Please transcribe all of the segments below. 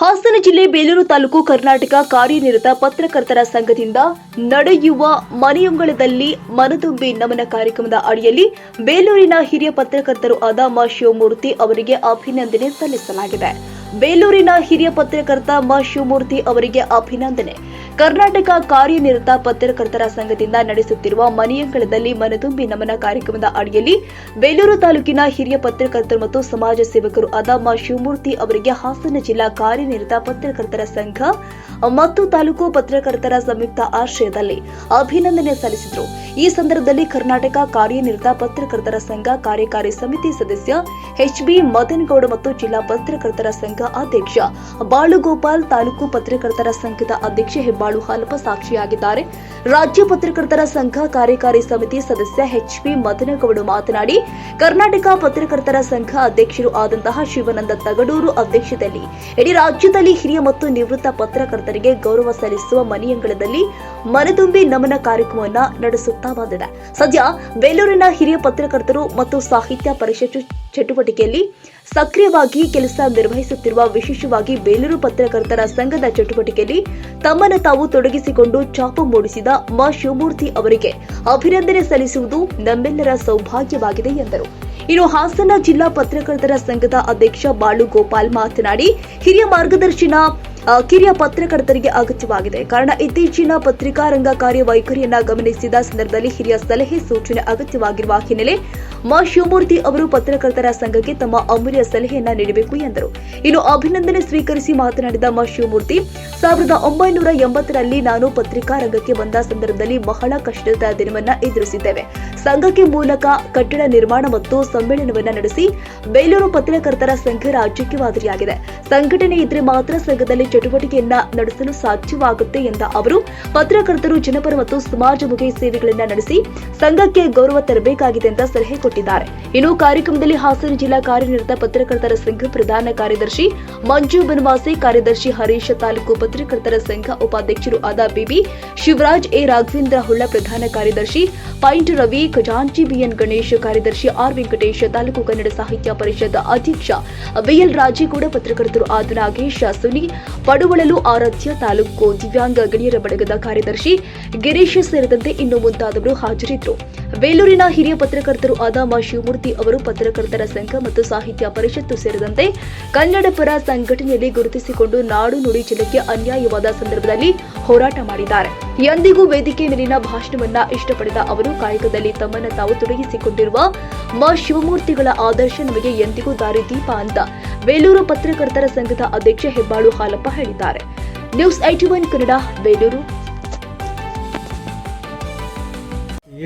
ಹಾಸನ ಜಿಲ್ಲೆ ಬೇಲೂರು ತಾಲೂಕು ಕರ್ನಾಟಕ ಕಾರ್ಯನಿರತ ಪತ್ರಕರ್ತರ ಸಂಘದಿಂದ ನಡೆಯುವ ಮನೆಯಂಗಳದಲ್ಲಿ ಮನದುಂಬಿ ನಮನ ಕಾರ್ಯಕ್ರಮದ ಅಡಿಯಲ್ಲಿ ಬೇಲೂರಿನ ಹಿರಿಯ ಪತ್ರಕರ್ತರು ಆದ ಮಾ. ಶಿವಮೂರ್ತಿ ಅವರಿಗೆ ಅಭಿನಂದನೆ ಸಲ್ಲಿಸಲಾಗಿದೆ. ಬೇಲೂರಿನ ಹಿರಿಯ ಪತ್ರಕರ್ತ ಮಾ. ಶಿವಮೂರ್ತಿ ಅವರಿಗೆ ಅಭಿನಂದನೆ. ಕರ್ನಾಟಕ ಕಾರ್ಯನಿರತ ಪತ್ರಕರ್ತರ ಸಂಘದಿಂದ ನಡೆಸುತ್ತಿರುವ ಮನೆಯಂಗಳದಲ್ಲಿ ಮನದುಂಬಿ ನಮನ ಕಾರ್ಯಕ್ರಮದ ಅಡಿಯಲ್ಲಿ ಬೇಲೂರು ತಾಲೂಕಿನ ಹಿರಿಯ ಪತ್ರಕರ್ತರು ಮತ್ತು ಸಮಾಜ ಸೇವಕರು ಆದ ಮಾ. ಶಿವಮೂರ್ತಿ ಅವರಿಗೆ ಹಾಸನ ಜಿಲ್ಲಾ ಕಾರ್ಯನಿರತ ಪತ್ರಕರ್ತರ ಸಂಘ ಮತ್ತು ತಾಲೂಕು ಪತ್ರಕರ್ತರ ಸಂಯುಕ್ತ ಆಶ್ರಯದಲ್ಲಿ ಅಭಿನಂದನೆ ಸಲ್ಲಿಸಿದರು. ಈ ಸಂದರ್ಭದಲ್ಲಿ ಕರ್ನಾಟಕ ಕಾರ್ಯನಿರತ ಪತ್ರಕರ್ತರ ಸಂಘ ಕಾರ್ಯಕಾರಿ ಸಮಿತಿ ಸದಸ್ಯ ಎಚ್ಬಿ ಮದನಗೌಡ ಮತ್ತು ಜಿಲ್ಲಾ ಪತ್ರಕರ್ತರ ಸಂಘ ಅಧ್ಯಕ್ಷ ಬಾಳುಗೋಪಾಲ್ ತಾಲೂಕು ಪತ್ರಕರ್ತರ ಸಂಘದ ಅಧ್ಯಕ್ಷ ಹೆಬ್ಬಾಳು ಹಾಲಪ್ಪ ಸಾಕ್ಷಿಯಾಗಿದ್ದಾರೆ. ರಾಜ್ಯ ಪತ್ರಕರ್ತರ ಸಂಘ ಕಾರ್ಯಕಾರಿ ಸಮಿತಿ ಸದಸ್ಯ ಎಚ್ಪಿ ಮದನಗೌಡ ಮಾತನಾಡಿ, ಕರ್ನಾಟಕ ಪತ್ರಕರ್ತರ ಸಂಘ ಅಧ್ಯಕ್ಷರು ಆದಂತಹ ಶಿವಾನಂದ ತಗಡೂರು ಅಧ್ಯಕ್ಷತೆಯಲ್ಲಿ ಇಡೀ ರಾಜ್ಯದಲ್ಲಿ ಹಿರಿಯ ಮತ್ತು ನಿವೃತ್ತ ಪತ್ರಕರ್ತರಿಗೆ ಗೌರವ ಸಲ್ಲಿಸುವ ಮನೆಯಂಗಳದಲ್ಲಿ ಮನದುಂಬಿ ನಮನ ಕಾರ್ಯಕ್ರಮವನ್ನು ನಡೆಸುತ್ತಾ ಬಂದಿದೆ. ಸದ್ಯ ಬೇಲೂರಿನ ಹಿರಿಯ ಪತ್ರಕರ್ತರು ಮತ್ತು ಸಾಹಿತ್ಯ ಪರಿಷತ್ತು ಚಟುವಟಿಕೆಯಲ್ಲಿ ಸಕ್ರಿಯವಾಗಿ ಕೆಲಸ ನಿರ್ವಹಿಸುತ್ತಿರುವ ವಿಶೇಷವಾಗಿ ಬೇಲೂರು ಪತ್ರಕರ್ತರ ಸಂಘದ ಚಟುವಟಿಕೆಯಲ್ಲಿ ತಮ್ಮನ್ನು ತಾವು ತೊಡಗಿಸಿಕೊಂಡು ಚಾಪು ಮೂಡಿಸಿದ ಮಾ. ಶಿವಮೂರ್ತಿ ಅವರಿಗೆ ಅಭಿನಂದನೆ ಸಲ್ಲಿಸುವುದು ನಮ್ಮೆಲ್ಲರ ಸೌಭಾಗ್ಯವಾಗಿದೆ ಎಂದರು. ಇನ್ನು ಹಾಸನ ಜಿಲ್ಲಾ ಪತ್ರಕರ್ತರ ಸಂಘದ ಅಧ್ಯಕ್ಷ ಬಾಳು ಗೋಪಾಲ್ ಮಾತನಾಡಿ, ಹಿರಿಯ ಮಾರ್ಗದರ್ಶನ ಕಿರಿಯ ಪತ್ರಕರ್ತರಿಗೆ ಅಗತ್ಯವಾಗಿದೆ. ಕಾರಣ, ಇತ್ತೀಚಿನ ಪತ್ರಿಕಾ ರಂಗ ಕಾರ್ಯವೈಖರಿಯನ್ನ ಗಮನಿಸಿದ ಸಂದರ್ಭದಲ್ಲಿ ಹಿರಿಯ ಸಲಹೆ ಸೂಚನೆ ಅಗತ್ಯವಾಗಿರುವ ಹಿನ್ನೆಲೆ ಮ. ಶಿವಮೂರ್ತಿ ಅವರು ಪತ್ರಕರ್ತರ ಸಂಘಕ್ಕೆ ತಮ್ಮ ಅಮೂಲ್ಯ ಸಲಹೆಯನ್ನ ನೀಡಬೇಕು ಎಂದರು. ಇನ್ನು ಅಭಿನಂದನೆ ಸ್ವೀಕರಿಸಿ ಮಾತನಾಡಿದ ಮಾ. ಶಿವಮೂರ್ತಿ, ಸಾವಿರದ ಒಂಬೈನೂರ ಎಂಬತ್ತರಲ್ಲಿ ನಾನು ಪತ್ರಿಕಾ ರಂಗಕ್ಕೆ ಬಂದ ಸಂದರ್ಭದಲ್ಲಿ ಬಹಳ ಕಷ್ಟದ ದಿನವನ್ನ ಎದುರಿಸಿದ್ದೇವೆ. ಸಂಘಕ್ಕೆ ಮೂಲಕ ಕಟ್ಟಡ ನಿರ್ಮಾಣ ಮತ್ತು ಸಮ್ಮೇಳನವನ್ನು ನಡೆಸಿ ಬೇಲೂರು ಪತ್ರಕರ್ತರ ಸಂಘ ರಾಜ್ಯಕ್ಕೆ ಮಾದರಿಯಾಗಿದೆ. ಸಂಘಟನೆ ಇದ್ರೆ ಮಾತ್ರ ಸಂಘದಲ್ಲಿ ಚಟುವಟಿಕೆಯನ್ನ ನಡೆಸಲು ಸಾಧ್ಯವಾಗುತ್ತೆ ಎಂದ ಅವರು, ಪತ್ರಕರ್ತರು ಜನಪರ ಮತ್ತು ಸಮಾಜಮುಖಿ ಸೇವೆಗಳನ್ನ ನಡೆಸಿ ಸಂಘಕ್ಕೆ ಗೌರವ ತರಬೇಕಾಗಿದೆ ಅಂತ ಸಲಹೆ ಕೊಟ್ಟಿದ್ದಾರೆ. ಇನ್ನು ಕಾರ್ಯಕ್ರಮದಲ್ಲಿ ಹಾಸನ ಜಿಲ್ಲಾ ಕಾರ್ಯನಿರತ ಪತ್ರಕರ್ತರ ಸಂಘ ಪ್ರಧಾನ ಕಾರ್ಯದರ್ಶಿ ಮಂಜು ಬನವಾಸಿ, ಕಾರ್ಯದರ್ಶಿ ಹರೀಶ್ ತಾಲೂಕು ಪತ್ರಕರ್ತರ ಸಂಘ ಉಪಾಧ್ಯಕ್ಷರು ಆದ B B Shivaraj, A Raghavendra Hulla ಪ್ರಧಾನ ಕಾರ್ಯದರ್ಶಿ ಪೈಂಟ್ ರವಿ ಖಜಾಂಚಿ ಬಿಎನ್ ಗಣೇಶ್, ಕಾರ್ಯದರ್ಶಿ ಆರ್ ವೆಂಕಟೇಶ್, ತಾಲೂಕು ಕನ್ನಡ ಸಾಹಿತ್ಯ ಪರಿಷತ್ ಅಧ್ಯಕ್ಷ ವಿಎಲ್ ರಾಜೇಗೌಡ, ಪತ್ರಕರ್ತರು ಆದ ನಾಗೇಶ್ ಸುನಿ, ಪಡುವಳಲು ಆರಾಧ್ಯ ತಾಲೂಕು ದಿವ್ಯಾಂಗ ಗಣ್ಯರ ಬಳಗದ ಕಾರ್ಯದರ್ಶಿ ಗಿರೀಶ್ ಸೇರಿದಂತೆ ಇನ್ನು ಮುಂತಾದವರು ಹಾಜರಿದ್ದರು. ಬೇಲೂರಿನ ಹಿರಿಯ ಪತ್ರಕರ್ತರು ಆದ ಮಾ. ಶಿವಮೂರ್ತಿ ಅವರು ಪತ್ರಕರ್ತರ ಸಂಘ ಮತ್ತು ಸಾಹಿತ್ಯ ಪರಿಷತ್ತು ಸೇರಿದಂತೆ ಕನ್ನಡ ಪರ ಸಂಘಟನೆಯಲ್ಲಿ ಗುರುತಿಸಿಕೊಂಡು ನಾಡು ನುಡಿ ಜಿಲ್ಲೆಗೆ ಅನ್ಯಾಯವಾದ ಸಂದರ್ಭದಲ್ಲಿ ಹೋರಾಟ ಮಾಡಿದ್ದಾರೆ. ಎಂದಿಗೂ ವೇದಿಕೆ ಮೇಲಿನ ಭಾಷಣವನ್ನ ಇಷ್ಟಪಡಿದ ಅವರು, ಕಾಯಕದಲ್ಲಿ ತಮ್ಮನ್ನು ತಾವು ತೊಡಗಿಸಿಕೊಂಡಿರುವ ಮಾ. ಶಿವಮೂರ್ತಿಗಳ ಆದರ್ಶ ನಮಗೆ ಎಂದಿಗೂ ದಾರಿದೀಪ ಅಂತ ಬೇಲೂರು ಪತ್ರಕರ್ತರ ಸಂಘದ ಅಧ್ಯಕ್ಷ ಹೆಬ್ಬಾಳು ಹಾಲಪ್ಪ ಹೇಳಿದ್ದಾರೆ. News IT one Kannada Belur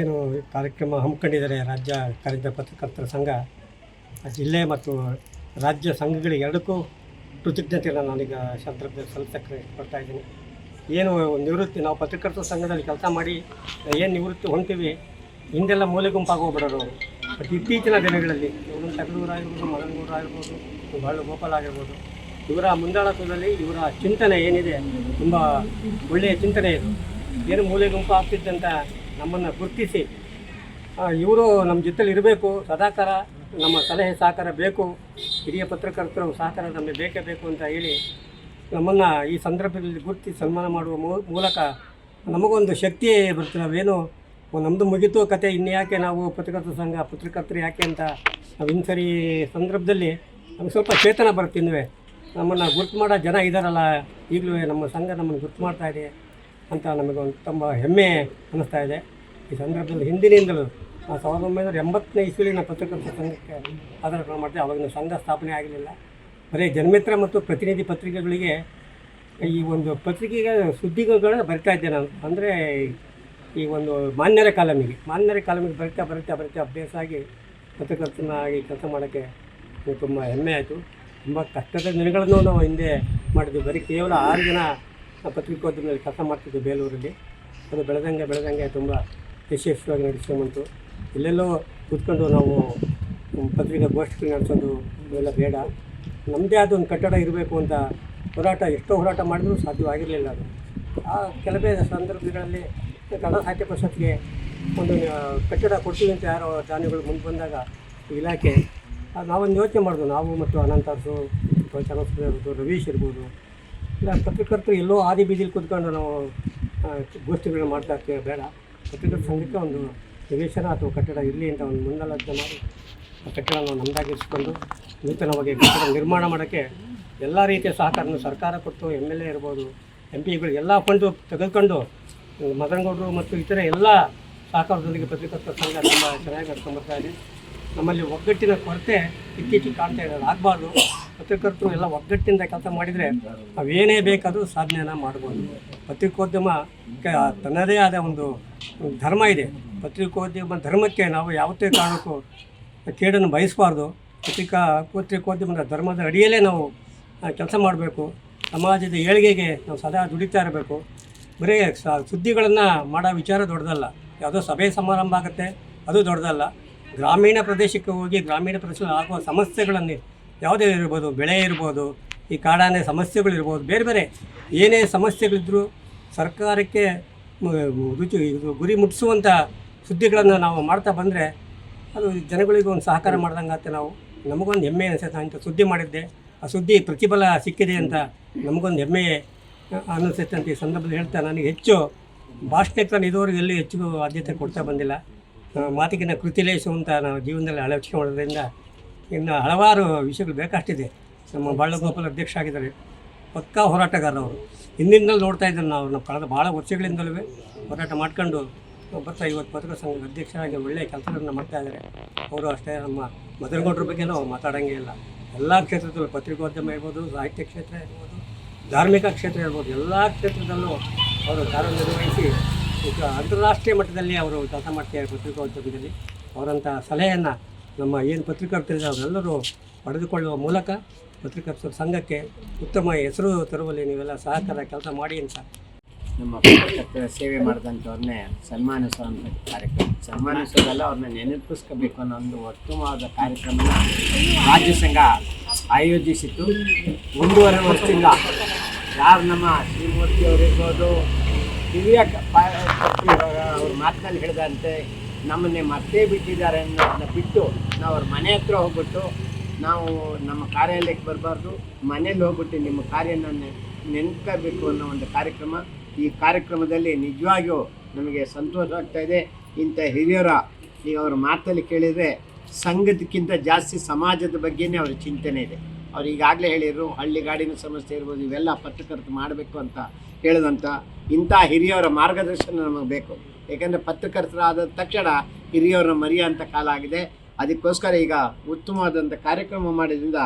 ಏನು ಕಾರ್ಯಕ್ರಮ ಹಮ್ಮಿಕೊಂಡಿದ್ದಾರೆ ರಾಜ್ಯ ಕಾರ್ಯ ಪತ್ರಕರ್ತರ ಸಂಘ, ಜಿಲ್ಲೆ ಮತ್ತು ರಾಜ್ಯ ಸಂಘಗಳಿಗೆ ಎರಡಕ್ಕೂ ಕೃತಜ್ಞತೆಯನ್ನು ನಾನೀಗ ಸಂದರ್ಭದಲ್ಲಿ ಸಲ್ಲಿಸಕ್ಕೆ ಇಷ್ಟಪಡ್ತಾ ಇದ್ದೀನಿ. ಏನು ನಿವೃತ್ತಿ, ನಾವು ಪತ್ರಕರ್ತರ ಸಂಘದಲ್ಲಿ ಕೆಲಸ ಮಾಡಿ, ಏನು ನಿವೃತ್ತಿ ಹೊಂತೀವಿ ಹಿಂದೆಲ್ಲ ಮೂಲೆ ಗುಂಪಾಗೋಗ್ಬಿಡೋರು ಬಟ್ ಇತ್ತೀಚಿನ ದಿನಗಳಲ್ಲಿ ಇವರು ತಗಡೂರು ಆಗಿರ್ಬೋದು ಮದನಗೌಡರು ಆಗಿರ್ಬೋದು, ಬಾಳು ಗೋಪಾಲ್ ಆಗಿರ್ಬೋದು, ಇವರ ಮುಂದಾಳತ್ವದಲ್ಲಿ ಇವರ ಚಿಂತನೆ ಏನಿದೆ, ತುಂಬ ಒಳ್ಳೆಯ ಚಿಂತನೆ ಇದು. ಏನು ಮೂಲೆ ಗುಂಪು ಆಗ್ತಿದ್ದಂತ ನಮ್ಮನ್ನು ಗುರುತಿಸಿ ಇವರು ನಮ್ಮ ಜೊತೆಲಿ ಇರಬೇಕು, ಸದಾಕಾರ ನಮ್ಮ ಸಲಹೆ ಸಹಕಾರ ಬೇಕು, ಹಿರಿಯ ಪತ್ರಕರ್ತರು ಸಹಕಾರ ನಮಗೆ ಬೇಕೇ ಬೇಕು ಅಂತ ಹೇಳಿ ನಮ್ಮನ್ನು ಈ ಸಂದರ್ಭದಲ್ಲಿ ಗುರುತಿ ಸನ್ಮಾನ ಮಾಡುವ ಮೂಲಕ ನಮಗೊಂದು ಶಕ್ತಿ ಬರುತ್ತೆ. ನಾವೇನು ನಮ್ಮದು ಮುಗಿತು ಕತೆ ಇನ್ನು ಯಾಕೆ ನಾವು ಪತ್ರಕರ್ತ ಸಂಘ, ಪತ್ರಕರ್ತರು ಯಾಕೆ ಅಂತ ನಾವು ಇನ್ಸರಿ ಸಂದರ್ಭದಲ್ಲಿ ನಮಗೆ ಸ್ವಲ್ಪ ಚೇತನ ಬರುತ್ತೆ ಇನ್ನುವೇ. ನಮ್ಮನ್ನು ಗುರ್ತು ಮಾಡೋ ಜನ ಇದ್ದಾರಲ್ಲ ಈಗಲೂ ನಮ್ಮ ಸಂಘ ನಮ್ಮನ್ನು ಗುರ್ತು ಮಾಡ್ತಾ ಇದೆ ಅಂತ ನಮಗೊಂದು ತುಂಬ ಹೆಮ್ಮೆ ಅನ್ನಿಸ್ತಾ ಇದೆ. ಈ ಸಂದರ್ಭದಲ್ಲಿ ಹಿಂದಿನಿಂದಲೂ ಸಾವಿರದ ಒಂಬೈನೂರ ಎಂಬತ್ತನೇ ಇಸ್ವಿಲಿನ ಪತ್ರಕರ್ತ ಸಂಘಕ್ಕೆ ಆಧಾರ ಮಾಡ್ತೀವಿ. ಅವಾಗಿನ ಸಂಘ ಸ್ಥಾಪನೆ ಆಗಲಿಲ್ಲ ಬರೀ ಜನಮಿತ್ರ ಮತ್ತು ಪ್ರತಿನಿಧಿ ಪತ್ರಿಕೆಗಳಿಗೆ ಈ ಒಂದು ಪತ್ರಿಕೆಗೆ ಸುದ್ದಿಗಳು ಬರಿತಾ ಇದ್ದೆ ನಾನು ಅಂದರೆ ಈ ಒಂದು ಮಾನ್ಯರ ಕಾಲಮಿಗೆ ಮಾನ್ಯರ ಕಾಲಮಿಗೆ ಬರಿತಾ ಬರಿತಾ ಬರ್ತಾ ಅಭ್ಯಾಸ ಆಗಿ ಪತ್ರಕರ್ತನಾಗಿ ಕೆಲಸ ಮಾಡೋಕ್ಕೆ ತುಂಬ ಹೆಮ್ಮೆ ಆಯಿತು. ತುಂಬ ಕಷ್ಟದ ದಿನಗಳನ್ನು ನಾವು ಹಿಂದೆ ಮಾಡಿದ್ವಿ. ಬರೀ ಕೇವಲ ಆರು ಜನ ಪತ್ರಿಕೋದ್ಯಮದಲ್ಲಿ ಕೆಲಸ ಮಾಡ್ತಿದ್ದೆ ಬೇಲೂರಲ್ಲಿ. ಅದು ಬೆಳೆದಂಗೆ ಬೆಳೆದಂಗೆ ತುಂಬ ಯಶಸ್ವಿಯಾಗಿ ನಡೆಸ್ಕೊಂಬಂತು ಎಲ್ಲೆಲ್ಲೋ ಕೂತ್ಕೊಂಡು ನಾವು ಪತ್ರಿಕಾ ಗೋಷ್ಠಿ ನಡೆಸೋದು ಇವೆಲ್ಲ ಬೇಡ. ನಮ್ಮದೇ ಆದ ಒಂದು ಕಟ್ಟಡ ಇರಬೇಕು ಅಂತ ಹೋರಾಟ, ಎಷ್ಟೋ ಹೋರಾಟ ಮಾಡಿದ್ರು ಸಾಧ್ಯವಾಗಿರಲಿಲ್ಲ ಅದು. ಆ ಕೆಲವೇ ಸಂದರ್ಭಗಳಲ್ಲಿ ಕನ್ನಡ ಸಾಹಿತ್ಯ ಪರಿಷತ್ಗೆ ಒಂದು ಕಟ್ಟಡ ಕೊಡ್ತೀವಿ ಅಂತ ಯಾರೋ ದಾನಿಗಳು ಮುಂದೆ ಬಂದಾಗ ಇಲಾಖೆ ನಾವೊಂದು ಯೋಚನೆ ಮಾಡೋದು ನಾವು ಮತ್ತು ಅನಂತಾಸು ಚನ್ನಸ್ವಾಮಿ ಇರ್ಬೋದು ರವೀಶ್ ಇರ್ಬೋದು, ಇಲ್ಲ ಪತ್ರಕರ್ತರು ಎಲ್ಲೋ ಆದಿ ಬೀದಿಲಿ ಕೂತ್ಕೊಂಡು ನಾವು ಗೋಷ್ಠಿಗಳನ್ನ ಮಾಡ್ತಾ ಇರ್ತೀವಿ, ಬೇಡ. ಪತ್ರಕರ್ತ ಸಂಘಕ್ಕೆ ಒಂದು ನಿವೇಶನ ಅಥವಾ ಕಟ್ಟಡ ಇರಲಿ ಅಂತ ಒಂದು ಮುಂದಾಲೋಚನೆ ಮಾಡಿ ಆ ನಮ್ದಾಗಿರಿಸಿಕೊಂಡು ನೂತನವಾಗಿ ಕಟ್ಟಡ ನಿರ್ಮಾಣ ಮಾಡೋಕ್ಕೆ ಎಲ್ಲ ರೀತಿಯ ಸಹಕಾರವನ್ನು ಸರ್ಕಾರ ಕೊಟ್ಟು ಎಂ ಎಲ್ ಎ ಇರ್ಬೋದು ಎಂ ಪಿಗಳು ಎಲ್ಲ ಫಂಡು ತೆಗೆದುಕೊಂಡು ಮದನಗೌಡರು ಮತ್ತು ಇತರ ಎಲ್ಲ ಸಹಕಾರದೊಂದಿಗೆ ಪತ್ರಕರ್ತರ ಸಂಘ ತುಂಬ ಚೆನ್ನಾಗಿ ನಡ್ಕೊಂಡ್ಬರ್ತಾ ಇದೆ. ನಮ್ಮಲ್ಲಿ ಒಗ್ಗಟ್ಟಿನ ಕೊರತೆ ಇತ್ತೀಚೆಗೆ ಕಾಣ್ತಾ ಇರೋದು ಆಗಬಾರ್ದು. ಪತ್ರಿಕರ್ತರು ಎಲ್ಲ ಒಗ್ಗಟ್ಟಿನಿಂದ ಕೆಲಸ ಮಾಡಿದರೆ ನಾವೇನೇ ಬೇಕಾದರೂ ಸಾಧನೆಯನ್ನು ಮಾಡ್ಬೋದು. ಪತ್ರಿಕೋದ್ಯಮ ತನ್ನದೇ ಆದ ಒಂದು ಧರ್ಮ ಇದೆ. ಪತ್ರಿಕೋದ್ಯಮ ಧರ್ಮಕ್ಕೆ ನಾವು ಯಾವತ್ತೇ ಕಾರಣಕ್ಕೂ ಕೇಡನ್ನು ಬಯಸಬಾರ್ದು. ಪತ್ರಿಕಾ ಪತ್ರಿಕೋದ್ಯಮದ ಧರ್ಮದ ಅಡಿಯಲ್ಲೇ ನಾವು ಕೆಲಸ ಮಾಡಬೇಕು. ಸಮಾಜದ ಏಳಿಗೆಗೆ ನಾವು ಸದಾ ದುಡಿತಾ ಇರಬೇಕು. ಬರೀ ಸ, ಸುದ್ದಿಗಳನ್ನು ಮಾಡೋ ವಿಚಾರ ದೊಡ್ಡದಲ್ಲ. ಯಾವುದೋ ಸಭೆ ಸಮಾರಂಭ ಆಗುತ್ತೆ, ಅದು ದೊಡ್ಡದಲ್ಲ. ಗ್ರಾಮೀಣ ಪ್ರದೇಶಕ್ಕೆ ಹೋಗಿ ಗ್ರಾಮೀಣ ಪ್ರದೇಶದಲ್ಲಿ ಆಗುವ ಸಮಸ್ಯೆಗಳನ್ನು, ಯಾವುದೇ ಇರ್ಬೋದು, ಬೆಳೆ ಇರ್ಬೋದು, ಈ ಕಾಡಾನೆ ಸಮಸ್ಯೆಗಳಿರ್ಬೋದು, ಬೇರೆ ಬೇರೆ, ಏನೇ ಸಮಸ್ಯೆಗಳಿದ್ದರೂ ಸರ್ಕಾರಕ್ಕೆ ರುಚಿ, ಇದು ಗುರಿ ಮುಟ್ಟಿಸುವಂಥ ಸುದ್ದಿಗಳನ್ನು ನಾವು ಮಾಡ್ತಾ ಬಂದರೆ ಅದು ಜನಗಳಿಗೂ ಒಂದು ಸಹಕಾರ ಮಾಡ್ದಂಗೆ ಆಗುತ್ತೆ ನಾವು. ನಮಗೊಂದು ಹೆಮ್ಮೆ ಅನಿಸುತ್ತೆ. ಅಂತ ಸುದ್ದಿ ಮಾಡಿದ್ದೆ. ಆ ಸುದ್ದಿ ಪ್ರತಿಫಲ ಸಿಕ್ಕಿದೆ ಅಂತ ನಮಗೊಂದು ಹೆಮ್ಮೆ ಅನಿಸುತ್ತೆ ಅಂತ ಈ ಸಂದರ್ಭದಲ್ಲಿ ಹೇಳ್ತಾ ನನಗೆ ಹೆಚ್ಚು ಭಾಷಣಕ್ಕೆ ಇದುವರೆಗೂ ಎಲ್ಲಿ ಹೆಚ್ಚು ಆದ್ಯತೆ ಕೊಡ್ತಾ ಬಂದಿಲ್ಲ. ಮಾತಿಗಿನ ಕೃತಿಲೇಶು ಅಂತ ನಾವು ಜೀವನದಲ್ಲಿ ಅಳವಡಿಕೆ ಮಾಡೋದ್ರಿಂದ ಇನ್ನು ಹಲವಾರು ವಿಷಯಗಳು ಬೇಕಷ್ಟಿದೆ ನಮ್ಮ ಬಾಳಗೋಪಾಲ್ ಅಧ್ಯಕ್ಷ ಆಗಿದ್ದಾರೆ. ಪಕ್ಕಾ ಹೋರಾಟಗಾರರವರು ಹಿಂದಿನಿಂದಲೂ ನೋಡ್ತಾ ಇದ್ದಾರೆ ನಾವು. ನಾವು ಕಳೆದ ಭಾಳ ವರ್ಷಗಳಿಂದಲೂ ಹೋರಾಟ ಮಾಡ್ಕೊಂಡು ಬರ್ತಾ ಇವತ್ತು ಪತ್ರಿಕಾ ಸಂಘದ ಅಧ್ಯಕ್ಷರಾಗಿ ಒಳ್ಳೆಯ ಕೆಲಸಗಳನ್ನು ಮಾಡ್ತಾ ಇದ್ದಾರೆ ಅವರು ಅಷ್ಟೇ ನಮ್ಮ ಮದನಗೌಡರ ಬಗ್ಗೆ ಅವ್ರು ಮಾತಾಡೋಂಗೇ ಇಲ್ಲ. ಎಲ್ಲ ಕ್ಷೇತ್ರದಲ್ಲೂ ಪತ್ರಿಕೋದ್ಯಮ ಇರ್ಬೋದು, ಸಾಹಿತ್ಯ ಕ್ಷೇತ್ರ ಇರ್ಬೋದು, ಧಾರ್ಮಿಕ ಕ್ಷೇತ್ರ ಇರ್ಬೋದು, ಎಲ್ಲ ಕ್ಷೇತ್ರದಲ್ಲೂ ಅವರು ಕಾರ್ಯನಿರ್ವಹಿಸಿ ಈಗ ಅಂತಾರಾಷ್ಟ್ರೀಯ ಮಟ್ಟದಲ್ಲಿ ಅವರು ಕೆಲಸ ಮಾಡ್ತಾರೆ ಪತ್ರಿಕೋದ್ಯಮದಲ್ಲಿ. ಅವರಂಥ ಸಲಹೆಯನ್ನು ನಮ್ಮ ಏನು ಪತ್ರಿಕರ್ತರಿದ್ದಾರೆ ಅವರೆಲ್ಲರೂ ಪಡೆದುಕೊಳ್ಳುವ ಮೂಲಕ ಪತ್ರಿಕರ್ತರ ಸಂಘಕ್ಕೆ ಉತ್ತಮ ಹೆಸರು ತರುವಲ್ಲಿ ನೀವೆಲ್ಲ ಸಹಕಾರ ಕೆಲಸ ಮಾಡಿ ಅಂತ ನಮ್ಮ ಪತ್ರಕರ್ತರ ಸೇವೆ ಮಾಡಿದಂಥವ್ರನ್ನೇ ಸನ್ಮಾನಿಸುವಂಥ ಕಾರ್ಯಕ್ರಮ. ಸನ್ಮಾನಿಸೋದಲ್ಲ ಅವ್ರನ್ನ ನೆನಪಿಸ್ಕೋಬೇಕು ಅನ್ನೋ ಒಂದು ಉತ್ತಮವಾದ ಕಾರ್ಯಕ್ರಮ ರಾಜ್ಯ ಸಂಘ ಆಯೋಜಿಸಿತ್ತು. ಒಂದೂವರೆ ವರ್ಷದಿಂದ ಯಾರು ನಮ್ಮ ಶ್ರೀಮೂರ್ತಿ ಅವರಿರ್ಬೋದು ಹಿರಿಯ ಅವ್ರ ಮಾತಿನಲ್ಲಿ ಹೇಳಿದಂತೆ ನಮ್ಮನ್ನೇ ಮತ್ತೆ ಬಿಟ್ಟಿದ್ದಾರೆ ಅನ್ನೋದನ್ನ ಬಿಟ್ಟು ನಾವು ಅವ್ರ ಮನೆ ಹತ್ರ ಹೋಗ್ಬಿಟ್ಟು ನಾವು ನಮ್ಮ ಕಾರ್ಯಾಲಯಕ್ಕೆ ಬರಬಾರ್ದು ಮನೇಲಿ ಹೋಗ್ಬಿಟ್ಟು ನಿಮ್ಮ ಕಾರ್ಯನ ನೆನ್ಕೋಬೇಕು ಅನ್ನೋ ಒಂದು ಕಾರ್ಯಕ್ರಮ ಈ ಕಾರ್ಯಕ್ರಮದಲ್ಲಿ ನಿಜವಾಗಿಯೂ ನಮಗೆ ಸಂತೋಷ ಆಗ್ತಾ ಇದೆ. ಇಂಥ ಹಿರಿಯರ ಈಗ ಅವ್ರ ಮಾತಲ್ಲಿ ಕೇಳಿದರೆ ಸಂಘದಕ್ಕಿಂತ ಜಾಸ್ತಿ ಸಮಾಜದ ಬಗ್ಗೆನೇ ಅವ್ರ ಚಿಂತನೆ ಇದೆ. ಅವ್ರು ಈಗಾಗಲೇ ಹೇಳಿದರು ಹಳ್ಳಿಗಾಡಿನ ಸಮಸ್ಯೆ ಇರ್ಬೋದು, ಇವೆಲ್ಲ ಪತ್ರಕರ್ತರು ಮಾಡಬೇಕು ಅಂತ ಹೇಳಿದಂಥ ಇಂಥ ಹಿರಿಯವರ ಮಾರ್ಗದರ್ಶನ ನಮಗೆ ಬೇಕು. ಏಕೆಂದರೆ ಪತ್ರಕರ್ತರಾದ ತಕ್ಷಣ ಹಿರಿಯವರ ಮರೆಯುವಂಥ ಕಾಲ ಆಗಿದೆ. ಅದಕ್ಕೋಸ್ಕರ ಈಗ ಉತ್ತಮವಾದಂಥ ಕಾರ್ಯಕ್ರಮ ಮಾಡಿದ್ರಿಂದ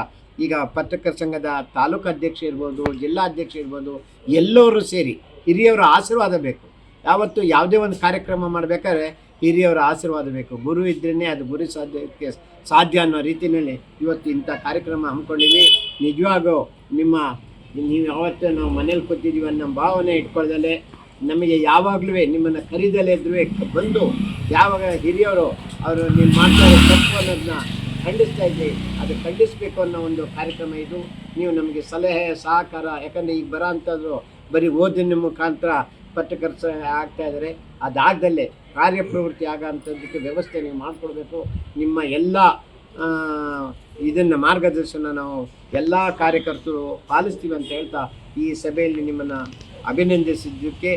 ಈಗ ಪತ್ರಕರ್ತ ಸಂಘದ ತಾಲೂಕು ಅಧ್ಯಕ್ಷ ಇರ್ಬೋದು ಜಿಲ್ಲಾಧ್ಯಕ್ಷ ಇರ್ಬೋದು, ಎಲ್ಲರೂ ಸೇರಿ ಹಿರಿಯವರ ಆಶೀರ್ವಾದ ಬೇಕು. ಯಾವತ್ತು ಯಾವುದೇ ಒಂದು ಕಾರ್ಯಕ್ರಮ ಮಾಡಬೇಕಾದ್ರೆ ಹಿರಿಯವರ ಆಶೀರ್ವಾದ ಬೇಕು. ಗುರು ಇದ್ರೇ ಅದು ಗುರಿ ಸಾಧ್ಯಕ್ಕೆ ಸಾಧ್ಯ ಅನ್ನೋ ರೀತಿಯಲ್ಲಿ ಇವತ್ತು ಇಂಥ ಕಾರ್ಯಕ್ರಮ ಹಮ್ಮಿಕೊಂಡಿವಿ. ನಿಜವಾಗೂ ನಿಮ್ಮ ನೀವು ಯಾವತ್ತೂ ನಾವು ಮನೇಲಿ ಕೂತಿದ್ದೀವಿ ಅನ್ನೋ ಭಾವನೆ ಇಟ್ಕೊಳ್ದಲೆ ನಮಗೆ ಯಾವಾಗಲೂ ನಿಮ್ಮನ್ನು ಕರೀದಲೇ ಇದ್ರೂ ಬಂದು ಯಾವಾಗ ಹಿರಿಯವರು ಅವರು ನೀವು ಮಾಡ್ತಾರೆ ತಪ್ಪು ಅನ್ನೋದನ್ನ ಖಂಡಿಸ್ತಾ ಇದ್ದೀವಿ ಅದು ಖಂಡಿಸಬೇಕು ಅನ್ನೋ ಒಂದು ಕಾರ್ಯಕ್ರಮ ಇದು. ನೀವು ನಮಗೆ ಸಲಹೆ, ಸಹಕಾರ, ಯಾಕಂದರೆ ಈಗ ಬರೋ ಅಂಥದ್ದು ಬರೀ ಓದಿನ ಮುಖಾಂತರ ಪತ್ರಕರ್ತ ಆಗ್ತಾ ಇದ್ದಾರೆ. ಅದಾಗದಲ್ಲೇ ಕಾರ್ಯಪ್ರವೃತ್ತಿ ಆಗೋಂಥದ್ದಕ್ಕೆ ವ್ಯವಸ್ಥೆ ನೀವು ಮಾಡಿಕೊಡ್ಬೇಕು. ನಿಮ್ಮ ಎಲ್ಲ ಇದನ್ನು ಮಾರ್ಗದರ್ಶನ ನಾವು ಎಲ್ಲ ಕಾರ್ಯಕರ್ತರು ಪಾಲಿಸ್ತೀವಿ ಅಂತ ಹೇಳ್ತಾ ಈ ಸಭೆಯಲ್ಲಿ ನಿಮ್ಮನ್ನು ಅಭಿನಂದಿಸಿದ್ದಕ್ಕೆ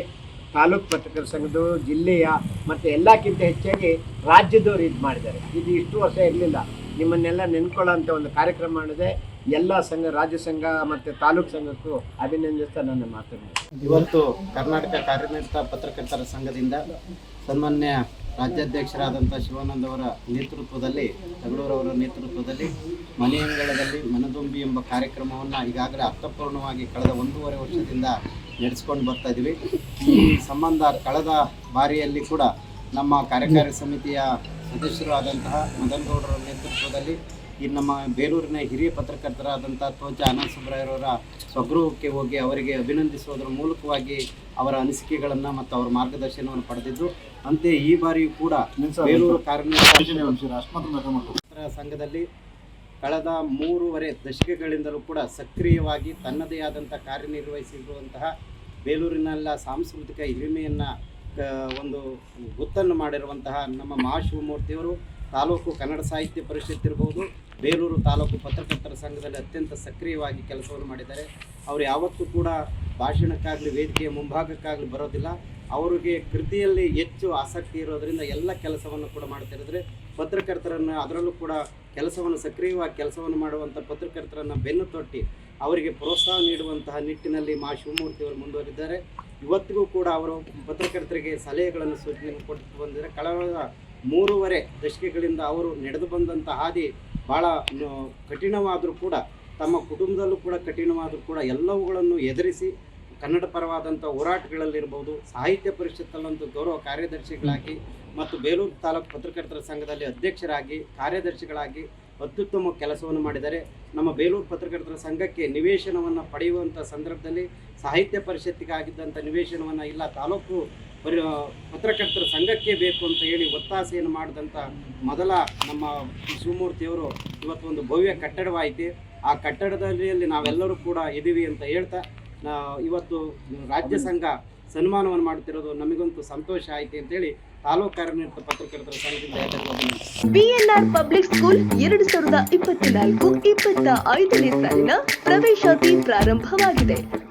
ತಾಲೂಕು ಪತ್ರಕರ್ತ ಸಂಘದವರು, ಜಿಲ್ಲೆಯ ಮತ್ತು ಎಲ್ಲಕ್ಕಿಂತ ಹೆಚ್ಚಾಗಿ ರಾಜ್ಯದವರು ಇದು ಮಾಡಿದ್ದಾರೆ. ಇದು ಇಷ್ಟು ವರ್ಷ ಇರಲಿಲ್ಲ. ನಿಮ್ಮನ್ನೆಲ್ಲ ನೆನ್ಕೊಳ್ಳೋ ಒಂದು ಕಾರ್ಯಕ್ರಮ ಮಾಡಿದೆ. ಎಲ್ಲ ಸಂಘ, ರಾಜ್ಯ ಸಂಘ ಮತ್ತು ತಾಲೂಕು ಸಂಘಕ್ಕೂ ಅಭಿನಂದಿಸ್ತಾ ನನ್ನ ಮಾತನ್ನು. ಇವತ್ತು ಕರ್ನಾಟಕ ಕಾರ್ಯನಿರತ ಪತ್ರಕರ್ತರ ಸಂಘದಿಂದ ಸನ್ಮಾನ್ಯ ರಾಜ್ಯಾಧ್ಯಕ್ಷರಾದಂಥ ಶಿವಾನಂದ ಅವರ ನೇತೃತ್ವದಲ್ಲಿ ತಗಳೂರವರ ನೇತೃತ್ವದಲ್ಲಿ ಮನೆಯಂಗಳದಲ್ಲಿ ಮನದುಂಬಿ ಎಂಬ ಕಾರ್ಯಕ್ರಮವನ್ನು ಈಗಾಗಲೇ ಅರ್ಥಪೂರ್ಣವಾಗಿ ಕಳೆದ ಒಂದೂವರೆ ವರ್ಷದಿಂದ ನಡೆಸ್ಕೊಂಡು ಬರ್ತಾ ಇದ್ದೀವಿ ಈ ಸಂಬಂಧ ಕಳೆದ ಬಾರಿಯಲ್ಲಿ ಕೂಡ ನಮ್ಮ ಕಾರ್ಯಕಾರಿ ಸಮಿತಿಯ ಸದಸ್ಯರು ಆದಂತಹ ಮದನ್ ಗೌಡರ ನೇತೃತ್ವದಲ್ಲಿ ಈ ನಮ್ಮ ಬೇಲೂರಿನ ಹಿರಿಯ ಪತ್ರಕರ್ತರಾದಂಥ ತೋಜ ಅನಂತ ಸುಬ್ರಾಯರವರ ಸ್ವಗೃಹಕ್ಕೆ ಹೋಗಿ ಅವರಿಗೆ ಅಭಿನಂದಿಸುವುದರ ಮೂಲಕವಾಗಿ ಅವರ ಅನಿಸಿಕೆಗಳನ್ನು ಮತ್ತು ಅವರ ಮಾರ್ಗದರ್ಶನವನ್ನು ಪಡೆದಿದ್ದು ಅಂತೆ ಈ ಬಾರಿಯೂ ಕೂಡ ಬೇಲೂರು ಕಾರ್ಯ ಸಂಘದಲ್ಲಿ ಕಳೆದ ಮೂರುವರೆ ದಶಕಗಳಿಂದಲೂ ಕೂಡ ಸಕ್ರಿಯವಾಗಿ ತನ್ನದೇ ಆದಂಥ ಕಾರ್ಯನಿರ್ವಹಿಸಿರುವಂತಹ ಬೇಲೂರಿನೆಲ್ಲ ಸಾಂಸ್ಕೃತಿಕ ಹಿರಿಮೆಯನ್ನು ಒಂದು ಗುತ್ತನ್ನು ಮಾಡಿರುವಂತಹ ನಮ್ಮ ಮಹಾಶಿವಮೂರ್ತಿಯವರು ತಾಲೂಕು ಕನ್ನಡ ಸಾಹಿತ್ಯ ಪರಿಷತ್ ಇರ್ಬೋದು, ಬೇಲೂರು ತಾಲೂಕು ಪತ್ರಕರ್ತರ ಸಂಘದಲ್ಲಿ ಅತ್ಯಂತ ಸಕ್ರಿಯವಾಗಿ ಕೆಲಸವನ್ನು ಮಾಡಿದ್ದಾರೆ. ಅವರು ಯಾವತ್ತೂ ಕೂಡ ಭಾಷಣಕ್ಕಾಗಲಿ, ವೇದಿಕೆಯ ಮುಂಭಾಗಕ್ಕಾಗಲಿ ಬರೋದಿಲ್ಲ. ಅವರಿಗೆ ಕೃತಿಯಲ್ಲಿ ಹೆಚ್ಚು ಆಸಕ್ತಿ ಇರೋದರಿಂದ ಎಲ್ಲ ಕೆಲಸವನ್ನು ಕೂಡ ಮಾಡ್ತಿರಿದ್ರೆ ಪತ್ರಕರ್ತರನ್ನು ಅದರಲ್ಲೂ ಕೂಡ ಕೆಲಸವನ್ನು ಸಕ್ರಿಯವಾಗಿ ಕೆಲಸವನ್ನು ಮಾಡುವಂಥ ಪತ್ರಕರ್ತರನ್ನು ಬೆನ್ನು ತೊಟ್ಟಿ ಅವರಿಗೆ ಪ್ರೋತ್ಸಾಹ ನೀಡುವಂತಹ ನಿಟ್ಟಿನಲ್ಲಿ ಮಾ ಶಿವಮೂರ್ತಿಯವರು ಮುಂದುವರಿದ್ದಾರೆ ಇವತ್ತಿಗೂ ಕೂಡ ಅವರು ಪತ್ರಕರ್ತರಿಗೆ ಸಲಹೆಗಳನ್ನು ಸೂಚನೆಯನ್ನು ಕೊಟ್ಟು ಬಂದಿದ್ದಾರೆ. ಕಳೆದ ಮೂರುವರೆ ದಶಕಗಳಿಂದ ಅವರು ನಡೆದು ಬಂದಂಥ ಹಾದಿ ಭಾಳ ಕಠಿಣವಾದರೂ ಕೂಡ, ತಮ್ಮ ಕುಟುಂಬದಲ್ಲೂ ಕೂಡ ಕಠಿಣವಾದರೂ ಕೂಡ ಎಲ್ಲವುಗಳನ್ನು ಎದುರಿಸಿ ಕನ್ನಡ ಪರವಾದಂಥ ಹೋರಾಟಗಳಲ್ಲಿರ್ಬೋದು, ಸಾಹಿತ್ಯ ಪರಿಷತ್ತಲ್ಲೊಂದು ಗೌರವ ಕಾರ್ಯದರ್ಶಿಗಳಾಗಿ ಮತ್ತು ಬೇಲೂರು ತಾಲೂಕು ಪತ್ರಕರ್ತರ ಸಂಘದಲ್ಲಿ ಅಧ್ಯಕ್ಷರಾಗಿ, ಕಾರ್ಯದರ್ಶಿಗಳಾಗಿ ಅತ್ಯುತ್ತಮ ಕೆಲಸವನ್ನು ಮಾಡಿದ್ದಾರೆ. ನಮ್ಮ ಬೇಲೂರು ಪತ್ರಕರ್ತರ ಸಂಘಕ್ಕೆ ನಿವೇಶನವನ್ನು ಪಡೆಯುವಂಥ ಸಂದರ್ಭದಲ್ಲಿ ಸಾಹಿತ್ಯ ಪರಿಷತ್ತಿಗೆ ಆಗಿದ್ದಂಥ ನಿವೇಶನವನ್ನು ಇಲ್ಲ, ತಾಲೂಕು ಪರಿ, ಪತ್ರಕರ್ತರ ಸಂಘಕ್ಕೆ ಬೇಕು ಅಂತ ಹೇಳಿ ಒತ್ತಾಸೆಯನ್ನು ಮಾಡಿದಂಥ ಮೊದಲ ನಮ್ಮ ಶಿವಮೂರ್ತಿಯವರು ಇವತ್ತೊಂದು ಭವ್ಯ ಕಟ್ಟಡವಾಯಿತು. ಆ ಕಟ್ಟಡದಲ್ಲಿ ನಾವೆಲ್ಲರೂ ಕೂಡ ಇದ್ದೀವಿ ಅಂತ ಹೇಳ್ತಾ ಇವತ್ತು ರಾಜ್ಯ ಸಂಘ ಸನ್ಮಾನವನ್ನು ಮಾಡ್ತಿರೋದು ನಮಗಂತೂ ಸಂತೋಷ ಆಯಿತು ಅಂತೇಳಿ ತಾಲೂಕು ಕಾರ್ಯನಿರತ ಪತ್ರಕರ್ತರ ಬಿಎನ್ಆರ್ ಪಬ್ಲಿಕ್ ಸ್ಕೂಲ್ ಎರಡು ಸಾವಿರದ ಇಪ್ಪತ್ನಾಲ್ಕು ಇಪ್ಪತ್ತ ಐದನೇ ಸಾಲಿನ ಪ್ರವೇಶಾತಿ ಪ್ರಾರಂಭವಾಗಿದೆ.